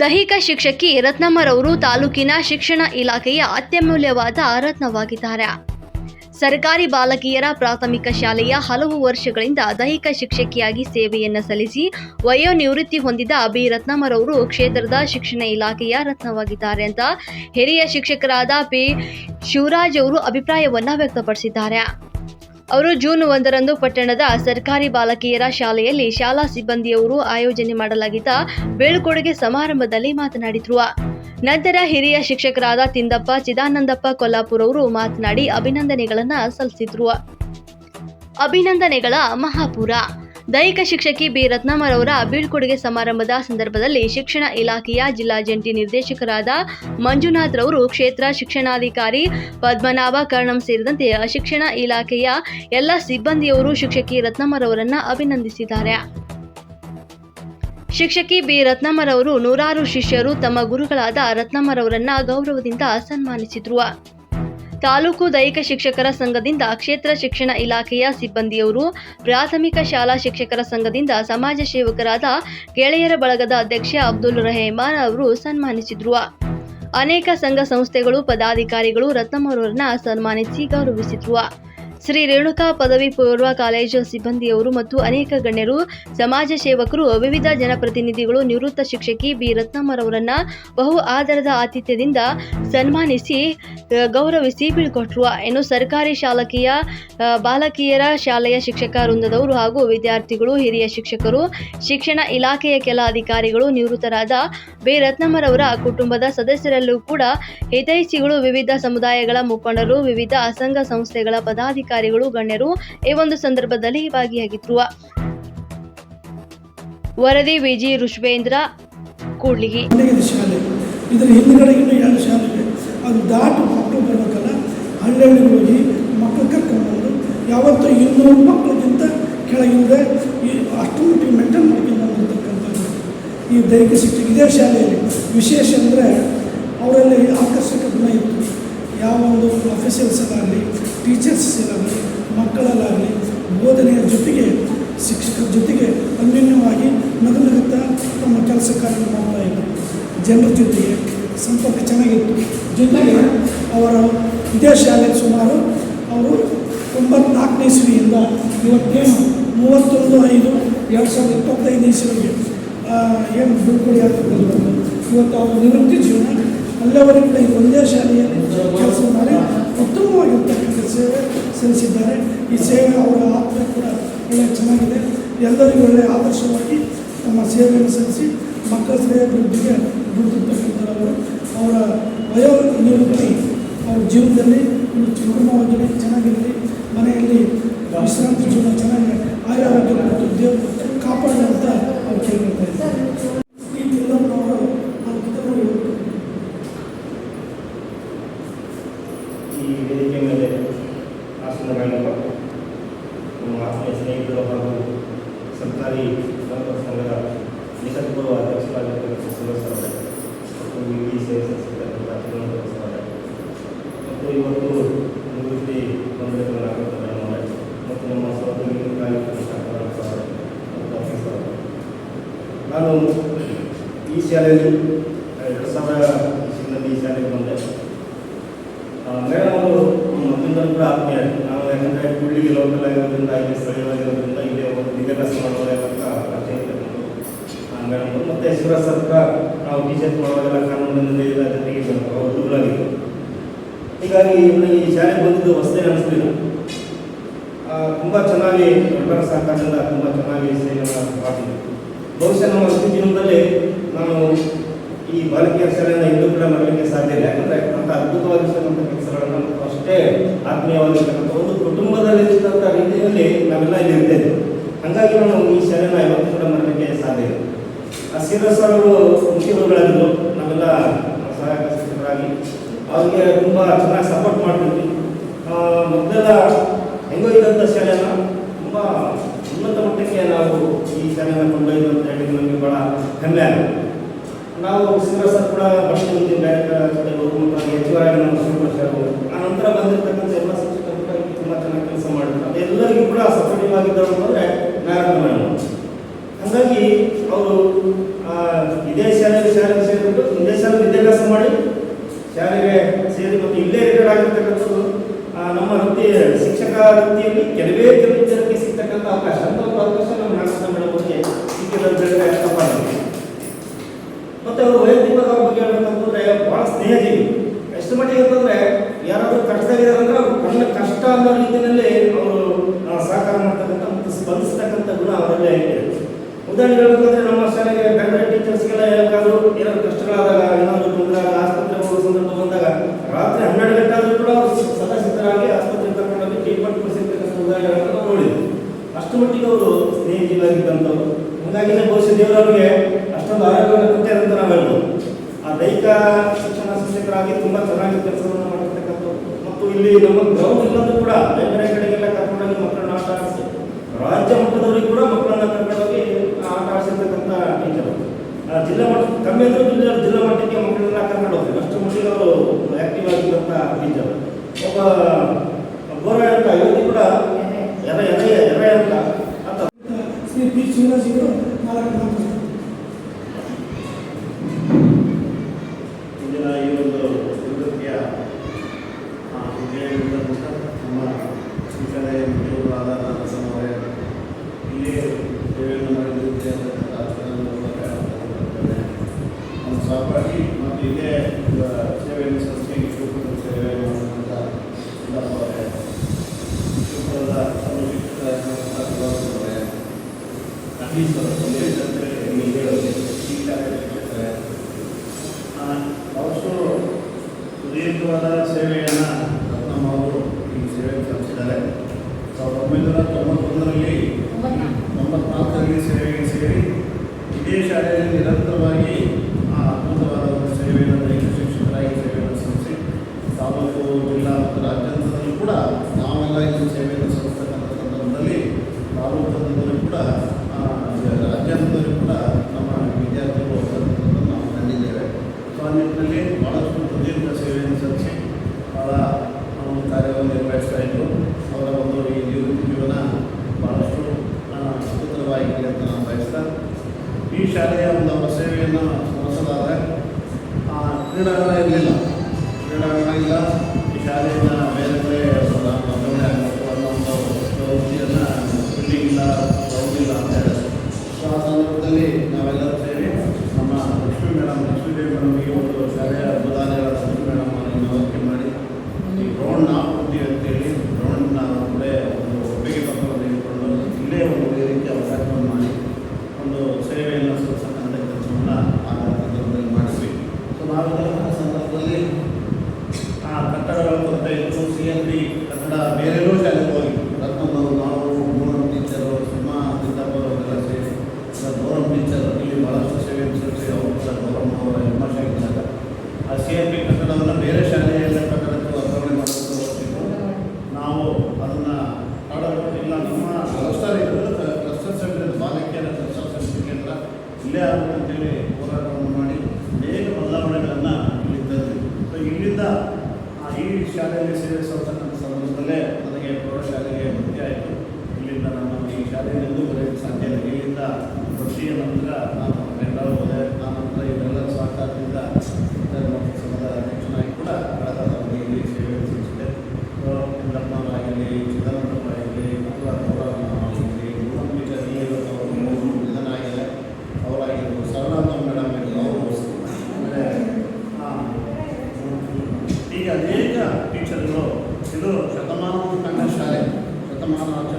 ದೈಹಿಕ ಶಿಕ್ಷಕಿ ರತ್ನಮ್ಮರವರು ತಾಲೂಕಿನ ಶಿಕ್ಷಣ ಇಲಾಖೆಯ ಅತ್ಯಮೂಲ್ಯವಾದ ರತ್ನವಾಗಿದ್ದಾರೆ. ಸರ್ಕಾರಿ ಬಾಲಕಿಯರ ಪ್ರಾಥಮಿಕ ಶಾಲೆಯ ಹಲವು ವರ್ಷಗಳಿಂದ ದೈಹಿಕ ಶಿಕ್ಷಕಿಯಾಗಿ ಸೇವೆಯನ್ನು ಸಲ್ಲಿಸಿ ವಯೋನಿವೃತ್ತಿ ಹೊಂದಿದ ಬಿ. ರತ್ನಮ್ಮರವರು ಕ್ಷೇತ್ರದ ಶಿಕ್ಷಣ ಇಲಾಖೆಯ ರತ್ನವಾಗಿದ್ದಾರೆ ಅಂತ ಹಿರಿಯ ಶಿಕ್ಷಕರಾದ ಪಿ. ಶಿವರಾಜ್ ಅವರು ಅಭಿಪ್ರಾಯವನ್ನು ವ್ಯಕ್ತಪಡಿಸಿದ್ದಾರೆ. ಅವರು ಜೂನ್ ಒಂದರಂದು ಪಟ್ಟಣದ ಸರ್ಕಾರಿ ಬಾಲಕಿಯರ ಶಾಲೆಯಲ್ಲಿ ಶಾಲಾ ಸಿಬ್ಬಂದಿಯವರು ಆಯೋಜನೆ ಮಾಡಲಾಗಿದ್ದ ಬೀಳ್ಕೊಡುಗೆ ಸಮಾರಂಭದಲ್ಲಿ ಮಾತನಾಡಿದ್ರು. ನಂತರ ಹಿರಿಯ ಶಿಕ್ಷಕರಾದ ತಿಂದಪ್ಪ, ಚಿದಾನಂದಪ್ಪ ಕೊಲ್ಲಾಪುರ್ ಅವರು ಮಾತನಾಡಿ ಅಭಿನಂದನೆಗಳನ್ನ ಸಲ್ಲಿಸಿದ್ರು. ಅಭಿನಂದನೆಗಳ ಮಹಾಪುರ. ದೈಹಿಕ ಶಿಕ್ಷಕಿ ಬಿ. ರತ್ನಮ್ಮರವರ ಬೀಳ್ಕೊಡುಗೆ ಸಮಾರಂಭದ ಸಂದರ್ಭದಲ್ಲಿ ಶಿಕ್ಷಣ ಇಲಾಖೆಯ ಜಿಲ್ಲಾ ಜಂಟಿ ನಿರ್ದೇಶಕರಾದ ಮಂಜುನಾಥ್ ರವರು ಕ್ಷೇತ್ರ ಶಿಕ್ಷಣಾಧಿಕಾರಿ ಪದ್ಮನಾಭ ಕರ್ಣಂ ಸೇರಿದಂತೆ ಶಿಕ್ಷಣ ಇಲಾಖೆಯ ಎಲ್ಲ ಸಿಬ್ಬಂದಿಯವರು ಶಿಕ್ಷಕಿ ರತ್ನಮ್ಮರವರನ್ನ ಅಭಿನಂದಿಸಿದ್ದಾರೆ. ಶಿಕ್ಷಕಿ ಬಿ. ರತ್ನಮ್ಮರವರು ನೂರಾರು ಶಿಷ್ಯರು ತಮ್ಮ ಗುರುಗಳಾದ ರತ್ನಮ್ಮರವರನ್ನ ಗೌರವದಿಂದ ಸನ್ಮಾನಿಸಿದ್ರು. ತಾಲೂಕು ದೈಹಿಕ ಶಿಕ್ಷಕರ ಸಂಘದಿಂದ ಕ್ಷೇತ್ರ ಶಿಕ್ಷಣ ಇಲಾಖೆಯ ಸಿಬ್ಬಂದಿಯವರು, ಪ್ರಾಥಮಿಕ ಶಾಲಾ ಶಿಕ್ಷಕರ ಸಂಘದಿಂದ ಸಮಾಜ ಸೇವಕರಾದ ಗೆಳೆಯರ ಬಳಗದ ಅಧ್ಯಕ್ಷ ಅಬ್ದುಲ್ ರೆಹಮಾನ್ ಅವರು ಸನ್ಮಾನಿಸಿದ್ರು. ಅನೇಕ ಸಂಘ ಸಂಸ್ಥೆಗಳು, ಪದಾಧಿಕಾರಿಗಳು ರತ್ನಮ್ಮರವರನ್ನ ಸನ್ಮಾನಿಸಿ ಗೌರವಿಸಿದ್ರು. ಶ್ರೀ ರೇಣುಕಾ ಪದವಿ ಪೂರ್ವ ಕಾಲೇಜು ಸಿಬ್ಬಂದಿಯವರು ಮತ್ತು ಅನೇಕ ಗಣ್ಯರು, ಸಮಾಜ ಸೇವಕರು, ವಿವಿಧ ಜನಪ್ರತಿನಿಧಿಗಳು, ನಿವೃತ್ತ ಶಿಕ್ಷಕಿ ಬಿ. ರತ್ನಮ್ಮರವರನ್ನ ಬಹು ಆದರದ ಆತಿಥ್ಯದಿಂದ ಸನ್ಮಾನಿಸಿ ಗೌರವಿಸಿ ಬೀಳ್ಕೊಟ್ರು. ಇನ್ನು ಸರ್ಕಾರಿ ಶಾಲಕಿಯ ಬಾಲಕಿಯರ ಶಾಲೆಯ ಶಿಕ್ಷಕ ವೃಂದದವರು ಹಾಗೂ ವಿದ್ಯಾರ್ಥಿಗಳು, ಹಿರಿಯ ಶಿಕ್ಷಕರು, ಶಿಕ್ಷಣ ಇಲಾಖೆಯ ಕೆಲ ಅಧಿಕಾರಿಗಳು, ನಿವೃತ್ತರಾದ ಬಿ. ರತ್ನಮ್ಮರವರ ಕುಟುಂಬದ ಸದಸ್ಯರಲ್ಲೂ ಕೂಡ ಹಿತೈಷಿಗಳು, ವಿವಿಧ ಸಮುದಾಯಗಳ ಮುಖಂಡರು, ವಿವಿಧ ಅಸಂಘ ಸಂಸ್ಥೆಗಳ ಪದಾಧಿಕಾರಿಗಳು ಗಣ್ಯರು ಈ ಒಂದು ಸಂದರ್ಭದಲ್ಲಿ ಭಾಗಿಯಾಗಿದ್ರು ವರದಿ ವಿಜಿ ಋಷಭೇಂದ್ರ ಕೂಡ್ಲಿಗಿ. ಇದರ ಹಿಂದ್ಗಡೆ ಇನ್ನೂ ಎರಡು ಶಾಲೆ ಅದು ದಾಟು ಮಕ್ಕಳು ಬರಬೇಕಲ್ಲ? ಹಳ್ಳಿಗಳಿಗೆ ಹೋಗಿ ಮಕ್ಕಳು ಕರ್ಕೊಂಡು ಯಾವತ್ತೂ ಇನ್ನೂರು ಮಕ್ಕಳಿಗಿಂತ ಕೆಳಗಿಂದ ಈ ಅಷ್ಟೊಂದು ಮೇಂಟೈನ್ ಮಾಡ್ಕೊಂಡು ಈ ದೈಹಿಕ ಶಿಕ್ಷಣ ಇದೇ ಶಾಲೆಯಲ್ಲಿ. ವಿಶೇಷ ಅಂದರೆ ಅವರಲ್ಲಿ ಆಕರ್ಷಕ ಗುಣ ಇತ್ತು. ಯಾವ ಒಂದು ಅಫಿಷಿಯಲ್ಸಲ್ಲಾಗಲಿ ಟೀಚರ್ಸಲ್ಲಾಗಲಿ ಮಕ್ಕಳಲ್ಲಾಗಲಿ, ಬೋಧನೆಯ ಜೊತೆಗೆ, ಶಿಕ್ಷಕರ ಜೊತೆಗೆ ಅನ್ಯೋನ್ಯವಾಗಿ ನಗು ನಗುತ್ತಾ ತಮ್ಮ ಕೆಲಸ ಕಾರ್ಯ ಮಾಡ್ತಾ ಇದ್ದರು. ಜನರ ಜೊತೆಗೆ ಸಂಪರ್ಕ ಚೆನ್ನಾಗಿತ್ತು. ಜೊತೆಗೆ ಅವರ ಇದೇ ಶಾಲೆ ಸುಮಾರು ಅವರು ಒಂಬತ್ನಾಲ್ಕನೇ ಇಸ್ವಿಯಿಂದ ಇವತ್ತೇನು ಮೂವತ್ತೊಂದು ಐದು ಎರಡು ಸಾವಿರದ ಇಪ್ಪತ್ತೈದು ಇಸ್ವಿಗೆ ಏನು ಬಿಡುಗಡೆ ಆಗ್ತದಲ್ಲ ಇವತ್ತು ಅವರು ನಿವೃತ್ತಿ ಜೀವನ ಅಲ್ಲಿವರೆಗೂ ಈ ಒಂದೇ ಶಾಲೆಯಲ್ಲಿ ಕೆಲಸ ಮಾಡಿ ಉತ್ತಮವಾಗಿರ್ತಕ್ಕಂಥ ಸೇವೆ ಸಲ್ಲಿಸಿದ್ದಾರೆ. ಈ ಸೇವೆ ಅವರ ಆತ್ಮ ಕೂಡ ಒಳ್ಳೆಯ ಚೆನ್ನಾಗಿದೆ. ಎಲ್ಲರಿಗೂ ಒಳ್ಳೆಯ ಆದರ್ಶವಾಗಿ ತಮ್ಮ ಸೇವೆಯನ್ನು ಸಲ್ಲಿಸಿ ಮಕ್ಕಳ ಸೇವೆ ಅಭಿವೃದ್ಧಿಗೆ ಅವರು. ಅವರ ವಯೋ ನಿವೃತ್ತಿ ಅವ್ರ ಜೀವನದಲ್ಲಿ ಕುಟುಂಬವಾಗಿ ಚೆನ್ನಾಗಿರಲಿ. ಮನೆಯಲ್ಲಿ ವಿಶ್ರಾಂತಿ ಜೀವನ ಚೆನ್ನಾಗಿ, ಆರೋಗ್ಯ ಕೊಟ್ಟು ದೇವರು ಅಂತ ಅವ್ರು ಕೇಳ್ಕೊಳ್ತಾ ಇದ್ದಾರೆ ಈ ತಿಮ್ಮಪ್ಪನವರು ನಾವು ಕಿತ್ತೂರು ಈ ವೇದಿಕೆ ಮೇಲೆ ಆಸನಗಳನ್ನು ಕೊಟ್ಟು ನಮ್ಮ ಆತ್ಮೀಯ ಸ್ನೇಹಿತರು ಹಾಗೂ ಸರ್ಕಾರಿ ನೌಕರ ಸಂಘದ ನಿಕಟಪೂರ್ವ ಅಧ್ಯಕ್ಷರಾಗಿರ್ತಕ್ಕಂಥ ಸುರೇಶ್ ಮತ್ತು ವಿಧಿ ಸೇವೆ ಸಲ್ಲಿಸಿರ್ತಕ್ಕಂಥ ತಿರುವನಂತಪುರ ಸರ್ ಮತ್ತು ಇವತ್ತು ನಿವೃತ್ತಿ ಹೊಂದಿರುವ ನಾಗರಿಕ ಅವರೇ ಮತ್ತು ನಮ್ಮ ಸಹೋದರಿ ಮತ್ತು ಆಫೀಸರ್ ನಾನು ಈ ಶಾಲೆಯಲ್ಲಿ ಎರಡು ಸಾವಿರ ಇಸ್ವಿನಲ್ಲಿ ಈ ಶಾಲೆಗೆ ಬಂದೆ ಮೇಡಮ್ ಅವರು ಮೊದಲಿಂದ ಕೂಡ ಆತ್ಮೀಯ ನಾವು ಯಾಕಂದರೆ ಕುಳ್ಳಿಗೆ ಲೋಕಲ್ ಆಗಿರೋದ್ರಿಂದ ಇಲ್ಲಿ ಸ್ಥಳೀಯವಾಗಿರೋದ್ರಿಂದ ಇಲ್ಲಿ ಒಂದು ವಿದ್ಯಾಭ್ಯಾಸ ಮಾಡುವಾಗ ಮೇಡಮ್ ಮತ್ತು ಶಿವರಾಜ್ ಸರ್ ಕೂಡ ನಾವು ಟೀಚರ್ ಮಾಡುವಾಗೆಲ್ಲ ಕಾನೂನಿನಿಂದ ಇದರ ಜೊತೆಗೆ ಅವರು ದೂರಾಗಿದ್ದರು ಹೀಗಾಗಿ ಇವನು ಈ ಶಾಲೆಗೆ ಬಂದಿದ್ದು ಹೊಸದೇ ಅನಿಸ್ಲಿಲ್ಲ ತುಂಬ ಚೆನ್ನಾಗಿ ಎಲ್ಲರ ಸಹಕಾರದಿಂದ ತುಂಬ ಚೆನ್ನಾಗಿ ಸೇವೆಯನ್ನು ಮಾಡಿದ್ರು ಬಹುಶಃ ನಮ್ಮ ವೃತ್ತಿ ಜೀವನದಲ್ಲಿ ನಾನು ಈ ಬಾಲಕಿಯರ ಶಾಲೆಯನ್ನು ಇಂದು ಕೂಡ ಮಾಡಲಿಕ್ಕೆ ಸಾಧ್ಯ ಇಲ್ಲ. ಯಾಕಂದರೆ ಅಂಥ ಅದ್ಭುತವಾಗಿರ್ತಕ್ಕಂಥ ಕೆಲಸಗಳನ್ನು ಅಷ್ಟೇ ಆತ್ಮೀಯವಾಗಿರ್ತಕ್ಕಂಥ ಒಂದು ಕುಟುಂಬದಲ್ಲಿ ಇರ್ತಕ್ಕಂಥ ರೀತಿಯಲ್ಲಿ ನಾವೆಲ್ಲ ಇಲ್ಲಿ ಇರ್ತೇವೆ ಹಾಗಾಗಿ ನಾನು ಈ ಶಾಲೆನ ಇವತ್ತು ಕೂಡ ಮಾಡಲಿಕ್ಕೆ ಸಾಧ್ಯ ಇದೆ ಸರ್ ಅವರು ಮುಖ್ಯಗುರುಗಳಾಗಿದ್ದರು ನಾವೆಲ್ಲ ಸಹಾಯಕ ಶಿಕ್ಷಕರಾಗಿ ಅವ್ರಿಗೆ ತುಂಬ ಚೆನ್ನಾಗಿ ಸಪೋರ್ಟ್ ಮಾಡ್ತೀವಿ ಮೊದಲೆಲ್ಲ ಹೆಂಗೋ ಇದ್ದಂಥ ಶಾಲೆನ ತುಂಬ ಉನ್ನತ ಮಟ್ಟಕ್ಕೆ ನಾವು ಈ ಶಾಲೆನ ಕೊಂಡೊಯ್ದು ಅಂತ ಹೇಳಿ ನಮಗೆ ಭಾಳ ಹೆಮ್ಮೆ ಆಗುತ್ತೆ. ನಾವು ಶ್ರೀಧರ್ ಸರ್ ಕೂಡ ಭಾಷೆ ಡೈರೆಕ್ಟರ್ ಹೋಗುವಂತ ಹೆಚ್ಚುವರಾಗಿ ನಾವು ಸಪೋರ್ಟಿವ್ ಆಗಿದ್ದರು ಅಂತಂದರೆ ನಾರಾಯಣ ಹಾಗಾಗಿ ಅವರು ಇದೇ ಶಾಲೆಗೆ ಶಾಲೆಗೆ ಸೇರಿಬಿಟ್ಟು ಇದೇ ಶಾಲೆ ವಿದ್ಯಾಭ್ಯಾಸ ಮಾಡಿ ಶಾಲೆಗೆ ಸೇರಿ ಮತ್ತು ಇಲ್ಲೇ ರಿಟೈರ್ಡ್ ಆಗಿರ್ತಕ್ಕಂಥದ್ದು ನಮ್ಮ ವೃತ್ತಿ, ಶಿಕ್ಷಕ ವೃತ್ತಿಯಲ್ಲಿ ಕೆಲವೇ ಕೆಲವು ಜನಕ್ಕೆ ಸಿಗ್ತಕ್ಕಂಥ ಅವಕಾಶ. ಅಂತ ಒಂದು ಅವಕಾಶ ನಮ್ಮ ನಾರಾಯಣ ಮೇಡಮ್ ಅವರಿಗೆ ಸಿಕ್ಕಿದ್ದಾರೆ ಏನಾದ್ರು ಕಷ್ಟಗಳಾದಾಗ, ಏನಾದರೂ ತೊಂದರೆ ಆಸ್ಪತ್ರೆ ಹೋಗುವ ಸಂದರ್ಭ ಬಂದಾಗ ರಾತ್ರಿ ಹನ್ನೆರಡು ಗಂಟೆ ಆದರೂ ಕೂಡ ಅವರು ಸದಾ ಸಿದ್ಧರಾಗಿ ಆಸ್ಪತ್ರೆ ಕರ್ಕೊಂಡೋಗಿ ಟ್ರೀಟ್ಮೆಂಟ್ ಕೊಡಿಸಿರ್ತಕ್ಕಂಥ ಉದಾಹರಣೆಗಳನ್ನು ನಾವು ಅಷ್ಟು ಮಟ್ಟಿಗೆ ಅವರು ಸ್ನೇಹಿತರಾಗಿದ್ದಂಥವ್ರು ಹಾಗಾಗಿನೇ ಬಹುಶಃ ದೇವರವರಿಗೆ ಅಷ್ಟೊಂದು ಆರೋಗ್ಯವನ್ನು ಕೊಟ್ಟಿದೆ ಅಂತ ನಾವು ಹೇಳ್ಬೋದು. ಆ ದೈಹಿಕ ಶಿಕ್ಷಣ ಶಿಕ್ಷಕರಾಗಿ ತುಂಬ ಚೆನ್ನಾಗಿ ಕೆಲಸವನ್ನು ಮಾಡಿರ್ತಕ್ಕಂಥವ್ರು ಮತ್ತು ಇಲ್ಲಿ ನಮ್ಮ ಗ್ರೌಂಡ್ ಇಲ್ಲಂದ್ರೂ ಕೂಡ ಬೇರೆ ಬೇರೆ ಕಡೆಗೆಲ್ಲ ಕರ್ಕೊಂಡೋಗಿ ಮಕ್ಕಳನ್ನ ಆಟ ಆಡಿಸಿ, ರಾಜ್ಯ ಮಟ್ಟದವರಿಗೆ ಕೂಡ ಮಕ್ಕಳನ್ನ ಕರ್ಕೊಂಡೋಗಿ ಆಟ ಆಡಿಸಿರ್ತಕ್ಕಂಥ ಟೀಚರ್ ಜಿಲ್ಲಾ ಮಟ್ಟ ಕಮ್ಮಿ ಎದುರು ಜಿಲ್ಲಾ ಜಿಲ್ಲಾ ಮಟ್ಟಕ್ಕೆ ಮಕ್ಕಳನ್ನ ಕರ್ಕೊಂಡು ಹೋಗ್ತೀವಿ ಅಷ್ಟು ಮಟ್ಟಿಗೆ ಅವರು ಆ್ಯಕ್ಟಿವ್ ಆಗಿರುವಂಥ ಟೀಚರ್ ಒಬ್ಬ ಗೋರ ಅಂತ ಇವತ್ತು ಕೂಡ ಎರ ಎರ ಎರ ಅಂತ ಶ್ರೀ ಪಿ ಶಿವರಾಜ್ ನಾಲ್ಕು ಕಾರ್ಯವನ್ನು ನಿರ್ವಹಿಸ್ತಾ ಇದ್ದರು ಅವರ ಒಂದು ಈ ಜೀವನ ಭಾಳಷ್ಟು ಸುಭದ್ರವಾಗಿದೆ ಅಂತ ನಾನು ಬಯಸ್ತಾ. ಈ ಶಾಲೆಯ ಒಂದು ಸೇವೆಯನ್ನು ಆ ಕ್ರೀಡಾ Amén. que ha de. ಉತ್ತಮವಾದ